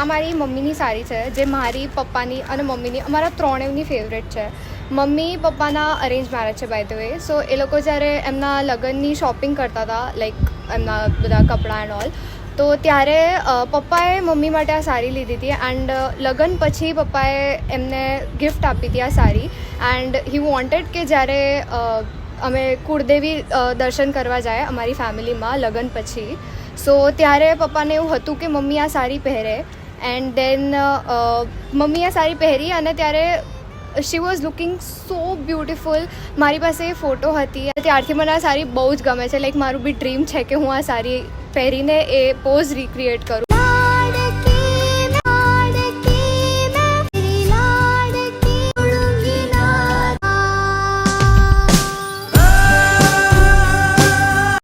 આ મારી મમ્મીની સાડી છે, જે મારી પપ્પાની અને મમ્મીની, અમારા ત્રણેયની ફેવરેટ છે. મમ્મી પપ્પાના અરેન્જ મેરેજ છે બાય ધ વે સો એ લોકો જ્યારે એમના લગ્નની શોપિંગ કરતા હતા લાઈક એમના બધા કપડાં એન્ડ ઓલ તો ત્યારે પપ્પાએ મમ્મી માટે આ સાડી લીધી હતી એન્ડ લગ્ન પછી પપ્પાએ એમને ગિફ્ટ આપી હતી આ સાડી એન્ડ હી વોન્ટેડ કે જ્યારે અમે કુળદેવી દર્શન કરવા જાય અમારી ફેમિલીમાં લગ્ન પછી. સો ત્યારે પપ્પાને એવું હતું કે મમ્મી આ સાડી પહેરે. એન્ડ દેન મમ્મી આ સાડી પહેરી અને ત્યારે she was looking so beautiful મારી પાસે એ ફોટો હતી. ત્યારથી મને આ સાડી બહુ જ ગમે છે. લાઈક મારું બી ડ્રીમ છે કે હું આ સાડી પહેરીને એ પોઝ રિક્રિએટ કરું.